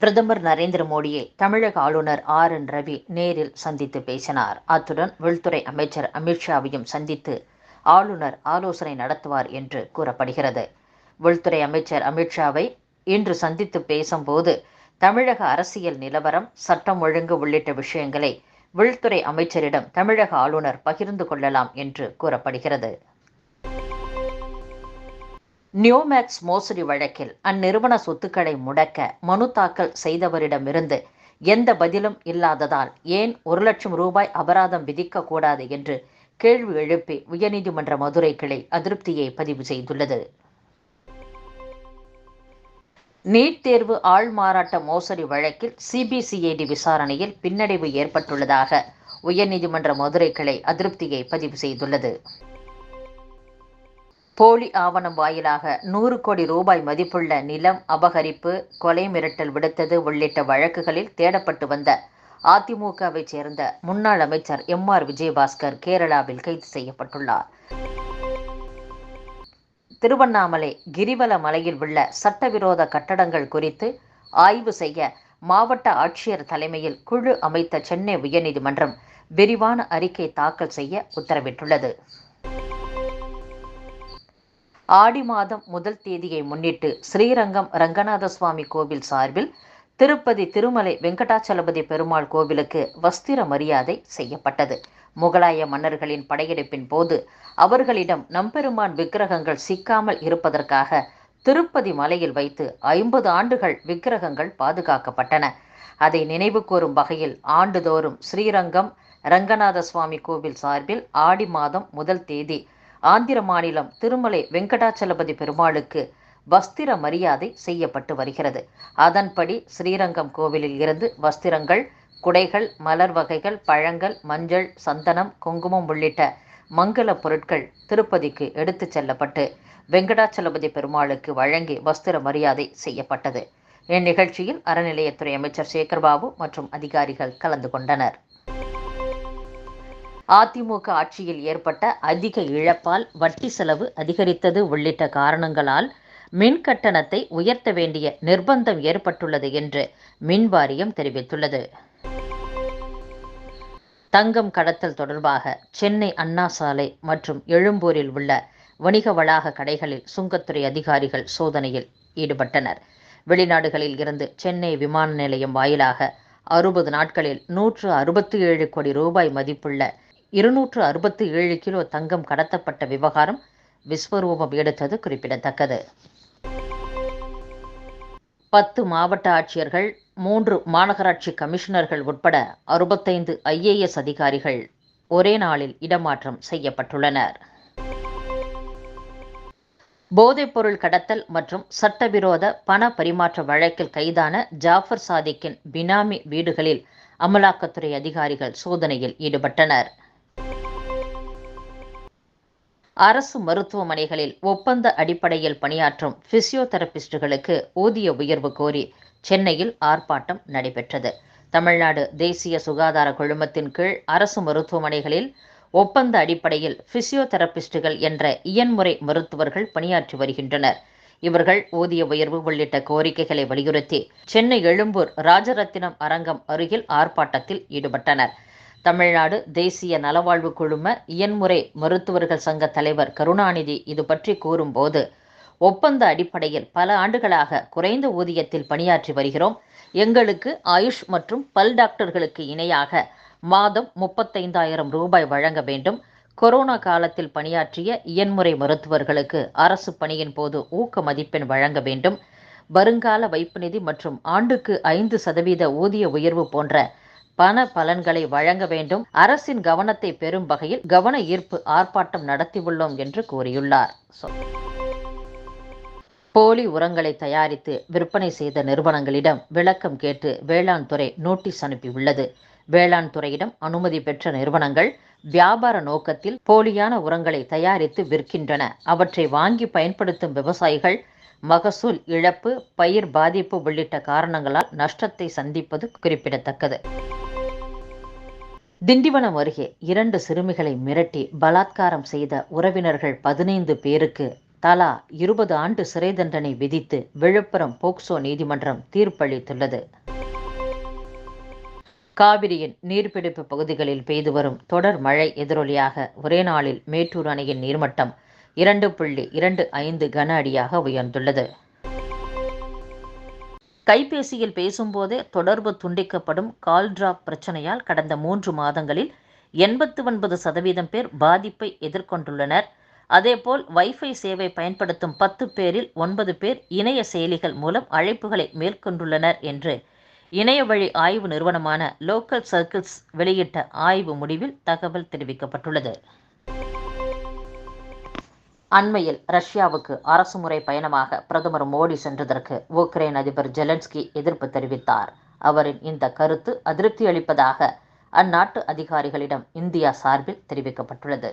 பிரதமர் நரேந்திர மோடியை தமிழக ஆளுநர் ஆர் என் ரவி நேரில் சந்தித்து பேசினார். அத்துடன் உள்துறை அமைச்சர் அமித்ஷாவையும் சந்தித்து ஆளுநர் ஆலோசனை நடத்துவார் என்று கூறப்படுகிறது. உள்துறை அமைச்சர் அமித்ஷாவை இன்று சந்தித்து பேசும்போது தமிழக அரசியல் நிலவரம் சட்டம் ஒழுங்கு உள்ளிட்ட விஷயங்களை உள்துறை அமைச்சரிடம் தமிழக ஆளுநர் பகிர்ந்து கொள்ளலாம் என்று கூறப்படுகிறது. நியோமேக்ஸ் மோசடி வழக்கில் அந்நிறுவன சொத்துக்களை முடக்க மனு தாக்கல் செய்தவரிடமிருந்து எந்த பதிலும் இல்லாததால் ஏன் ஒரு லட்சம் ரூபாய் அபராதம் விதிக்கக்கூடாது என்று கேள்வி எழுப்பி உயர்நீதிமன்ற மதுரை கிளை அதிருப்தியை பதிவு செய்துள்ளது. நீட் தேர்வு ஆள்மாறாட்ட மோசடி வழக்கில் சிபிசிஐடி விசாரணையில் பின்னடைவு ஏற்பட்டுள்ளதாக உயர்நீதிமன்ற மதுரை கிளை அதிருப்தியை பதிவு செய்துள்ளது. போலி ஆவணம் வாயிலாக நூறு கோடி ரூபாய் மதிப்புள்ள நிலம் அபகரிப்பு கொலை மிரட்டல் விடுத்தது உள்ளிட்ட வழக்குகளில் தேடப்பட்டு வந்த அதிமுகவை சேர்ந்த முன்னாள் அமைச்சர் எம் ஆர் விஜயபாஸ்கர் கேரளாவில் கைது செய்யப்பட்டுள்ளார். திருவண்ணாமலை கிரிவல மலையில் உள்ள சட்டவிரோத கட்டடங்கள் குறித்து ஆய்வு செய்ய மாவட்ட ஆட்சியர் தலைமையில் குழு அமைத்த சென்னை உயர்நீதிமன்றம் விரிவான அறிக்கை தாக்கல் செய்ய உத்தரவிட்டுள்ளது. ஆடி மாதம் முதல் தேதியை முன்னிட்டு ஸ்ரீரங்கம் ரங்கநாத சுவாமி கோவில் சார்பில் திருப்பதி திருமலை வெங்கடாச்சலபதி பெருமாள் கோவிலுக்கு வஸ்திர மரியாதை செய்யப்பட்டது. முகலாய மன்னர்களின் படையெடுப்பின் போது அவர்களிடம் நம்பெருமான் விக்கிரகங்கள் சிக்காமல் இருப்பதற்காக திருப்பதி மலையில் வைத்து ஐம்பது ஆண்டுகள் விக்கிரகங்கள் பாதுகாக்கப்பட்டன. அதை நினைவு கூறும் வகையில் ஆண்டுதோறும் ஸ்ரீரங்கம் ரங்கநாத சுவாமி கோவில் சார்பில் ஆடி மாதம் முதல் தேதி ஆந்திர மாநிலம் திருமலை வெங்கடாச்சலபதி பெருமாளுக்கு வஸ்திர மரியாதை செய்யப்பட்டு வருகிறது. அதன்படி ஸ்ரீரங்கம் கோவிலில் இருந்து வஸ்திரங்கள் குடைகள் மலர் வகைகள் பழங்கள் மஞ்சள் சந்தனம் குங்குமம் உள்ளிட்ட மங்கள பொருட்கள் திருப்பதிக்கு எடுத்துச் செல்லப்பட்டு வெங்கடாச்சலபதி பெருமாளுக்கு வழங்கி வஸ்திர மரியாதை செய்யப்பட்டது. இந்நிகழ்ச்சியில் அறநிலையத்துறை அமைச்சர் சேகர்பாபு மற்றும் அதிகாரிகள் கலந்து கொண்டனர். அதிமுக ஆட்சியில் ஏற்பட்ட அதிக இழப்பால் வட்டி செலவு அதிகரித்தது உள்ளிட்ட காரணங்களால் மின் கட்டணத்தை உயர்த்த வேண்டிய நிர்பந்தம் ஏற்பட்டுள்ளது என்று மின் வாரியம் தெரிவித்துள்ளது. தங்கம் கடத்தல் தொடர்பாக சென்னை அண்ணா சாலை மற்றும் எழும்பூரில் உள்ள வணிக வளாக கடைகளில் சுங்கத்துறை அதிகாரிகள் சோதனையில் ஈடுபட்டனர். வெளிநாடுகளில் இருந்து சென்னை விமான நிலையம் வாயிலாக அறுபது நாட்களில் நூற்று அறுபத்தி ஏழு கோடி ரூபாய் மதிப்புள்ள இருநூற்று அறுபத்தி ஏழு கிலோ தங்கம் கடத்தப்பட்ட விவகாரம் விஸ்வரூபம் எடுத்தது குறிப்பிடத்தக்கது. பத்து மாவட்ட ஆட்சியர்கள் மூன்று மாநகராட்சி கமிஷனர்கள் உட்பட அறுபத்தைந்து ஐஏஎஸ் அதிகாரிகள் ஒரே நாளில் இடமாற்றம் செய்யப்பட்டுள்ளனர். போதைப்பொருள் கடத்தல் மற்றும் சட்டவிரோத பண பரிமாற்ற வழக்கில் கைதான ஜாஃபர் சாதிக்கின் பினாமி வீடுகளில் அமலாக்கத்துறை அதிகாரிகள் சோதனையில் ஈடுபட்டனர். அரசு மருத்துவமனைகளில் ஒப்பந்த அடிப்படையில் பணியாற்றும் பிசியோதெரபிஸ்டுகளுக்கு ஊதிய உயர்வு கோரி சென்னையில் ஆர்ப்பாட்டம் நடைபெற்றது. தமிழ்நாடு தேசிய சுகாதார குழுமத்தின் கீழ் அரசு மருத்துவமனைகளில் ஒப்பந்த அடிப்படையில் பிசியோதெரபிஸ்டுகள் என்ற இயன்முறை மருத்துவர்கள் பணியாற்றி வருகின்றனர். இவர்கள் ஊதிய உயர்வு உள்ளிட்ட கோரிக்கைகளை வலியுறுத்தி சென்னை எழும்பூர் ராஜரத்தினம் அரங்கம் அருகில் ஆர்ப்பாட்டத்தில் ஈடுபட்டனர். தமிழ்நாடு தேசிய நலவாழ்வு குழும இயன்முறை மருத்துவர்கள் சங்க தலைவர் கருணாநிதி இது பற்றி கூறும்போது ஒப்பந்த அடிப்படையில் பல ஆண்டுகளாக குறைந்த ஊதியத்தில் பணியாற்றி வருகிறோம். எங்களுக்கு ஆயுஷ் மற்றும் பல் டாக்டர்களுக்கு இணையாக மாதம் முப்பத்தைந்தாயிரம் ரூபாய் வழங்க வேண்டும். கொரோனா காலத்தில் பணியாற்றிய இயன்முறை மருத்துவர்களுக்கு அரசு பணியின் போது ஊக்க மதிப்பெண் வழங்க வேண்டும். வருங்கால வைப்பு நிதி மற்றும் ஆண்டுக்கு ஐந்து சதவீத ஊதிய உயர்வு போன்ற பண பலன்களை வழங்க வேண்டும். அரசின் கவனத்தை பெறும் வகையில் கவன ஈர்ப்பு ஆர்ப்பாட்டம் நடத்தியுள்ளோம் என்று கூறியுள்ளார். போலி உரங்களை தயாரித்து விற்பனை செய்த நிறுவனங்களிடம் விளக்கம் கேட்டு வேளாண் துறை நோட்டீஸ் அனுப்பியுள்ளது. வேளாண் துறையிடம் அனுமதி பெற்ற நிறுவனங்கள் வியாபார நோக்கத்தில் போலியான உரங்களை தயாரித்து விற்கின்றன. அவற்றை வாங்கி பயன்படுத்தும் விவசாயிகள் மகசூல் இழப்பு பயிர் பாதிப்பு உள்ளிட்ட காரணங்களால் நஷ்டத்தை சந்திப்பது குறிப்பிடத்தக்கது. திண்டிவனம் அருகே இரண்டு சிறுமிகளை மிரட்டி பலாத்காரம் செய்த உறவினர்கள் பதினைந்து பேருக்கு தலா இருபது ஆண்டு சிறை தண்டனை விதித்து விழுப்புரம் போக்சோ நீதிமன்றம் தீர்ப்பளித்துள்ளது. காவிரியின் நீர்பிடிப்பு பகுதிகளில் பெய்து வரும் தொடர் மழை எதிரொலியாக ஒரே நாளில் மேட்டூர் அணையின் நீர்மட்டம் இரண்டு புள்ளி இரண்டு ஐந்து கன அடியாக உயர்ந்துள்ளது. கைபேசியில் பேசும்போதே தொடர்பு துண்டிக்கப்படும் கால் டிராப் பிரச்சனையால் கடந்த மூன்று மாதங்களில் எண்பத்து ஒன்பது சதவீதம் பேர் பாதிப்பை எதிர்கொண்டுள்ளனர். அதேபோல் வைஃபை சேவை பயன்படுத்தும் பத்து பேரில் ஒன்பது பேர் இணைய செயலிகள் மூலம் அழைப்புகளை மேற்கொண்டுள்ளனர் என்று இணைய வழி ஆய்வு நிறுவனமான லோக்கல் சர்க்கிள்ஸ் வெளியிட்ட ஆய்வு முடிவில் தகவல் தெரிவிக்கப்பட்டுள்ளது. அண்மையில் ரஷ்யாவுக்கு அரசுமுறை பயணமாக பிரதமர் மோடி சென்றதற்கு உக்ரைன் அதிபர் ஜெலன்ஸ்கி எதிர்ப்பு தெரிவித்தார். அவரின் இந்த கருத்து அதிருப்தி அளிப்பதாக அந்நாட்டு அதிகாரிகளிடம் இந்தியா சார்பில் தெரிவிக்கப்பட்டுள்ளது.